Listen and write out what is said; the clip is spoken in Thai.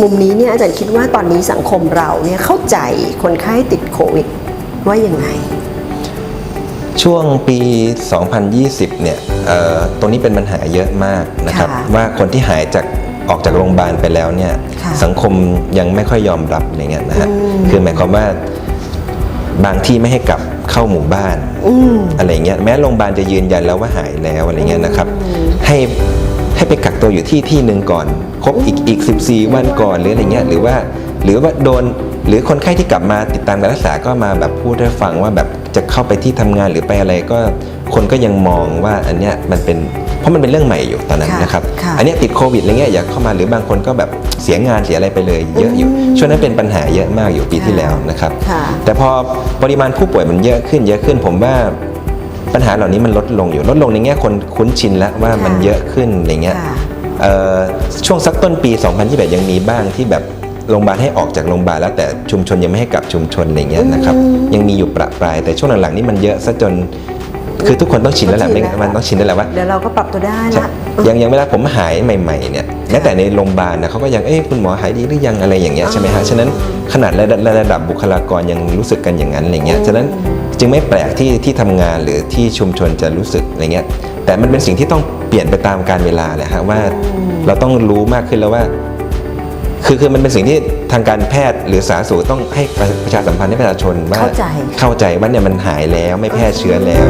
มุมนี้เนี่ยอาจารย์คิดว่าตอนนี้สังคมเราเนี่ยเข้าใจคนไข้ติดโควิดว่ายังไง ช่วงปี 2020 เนี่ยเอ่อตรงนี้เป็นปัญหาเยอะมากนะครับค่ะว่าคนที่หายจากออกจากโรงพยาบาลไปแล้วเนี่ยค่ะสังคมยังไม่ค่อยยอมรับอะไรเงี้ยนะฮะอืมคือหมายความว่าบางที่ไม่ให้กลับเข้าหมู่บ้านอืมอะไรเงี้ยแม้โรงพยาบาลจะยืนยันแล้วว่าหายแล้วอะไรเงี้ยนะครับอืมให้ให้ไปกักตัวอยู่ที่ที่หนึ่งก่อน ครบอีกอีก 14 วันก่อนหรืออะไรเงี้ยหรือว่าหรือว่าโดนหรือคนไข้ที่กลับมาติดตามการรักษาก็มาแบบพูดให้ฟังว่าแบบจะเข้าไปที่ทำงานหรือไปอะไรก็คนก็ยังมองว่าอันเนี้ยมันเป็นเพราะมันเป็นเรื่องใหม่อยู่ตอนนั้นค่ะนะครับค่ะอันเนี้ยติดโควิดอะไรเงี้ยอยากเข้ามาหรือบางคนก็แบบเสียงานเสียอะไรไปเลยเยอะอยู่อืมช่วงนั้นเป็นปัญหาเยอะมากอยู่ปีที่ค่ะแล้วนะครับค่ะแต่พอปริมาณผู้ป่วยมันเยอะขึ้น เยอะขึ้นผมว่าปัญหาเหล่านี้มันลดลงอยู่ลดลงในแง่คนคุ้นชินแล้วว่ามันค่ะเยอะขึ้นอะไรเงี้ยค่ะเอ่อ ช่วงสักต้นปี 2021 ยังมีบ้างที่แบบโรงพยาบาลให้ออกจากโรงพยาบาลแล้วแต่ชุมชนยังไม่ให้กลับชุมชนอะไรเงี้ยนะครับอืมยังมีอยู่ประปรายแต่ช่วงหลังๆนี่มันเยอะซะจน คือทุกคนต้องชินแล้วแหละต้องชิไม่นแล้วมันต้องชินแล้วแหละว่า เดี๋ยวเราก็ปรับตัวได้ใช่ละ ยังยังเวลาผมหายใหม่ๆเนี่ยแม้แต่ในโรงพยาบาลนะเขาก็ยังเอ้คุณหมอหายดีหรือยังอะไรอย่างเงี้ยใช่ไหมฮะฉะนั้นขนาดระดับระดับบุคลากรยังรู้สึกกันอย่างนั้นอะไรเงี้ยฉะนั้นจึงไม่แปลกที่ที่ทำงานหรือที่ชุมชนจะรู้สึกอะไรเงี้ยแต่มันเป็นสิ่งที่ต้องเปลี่ยนไปตามการเวลาแหละฮะว่าเราต้องรู้มากขึ้นแล้วว่า คือคือมันเป็นสิ่งที่ทางการแพทย์หรือสาธารณสุขต้องให้ประชาสัมพันธ์ให้ประชาชนว่าเข้าใจเข้าใจว่าเนี่ยมันหายแล้วไม่แพร่เชื้อแล้ว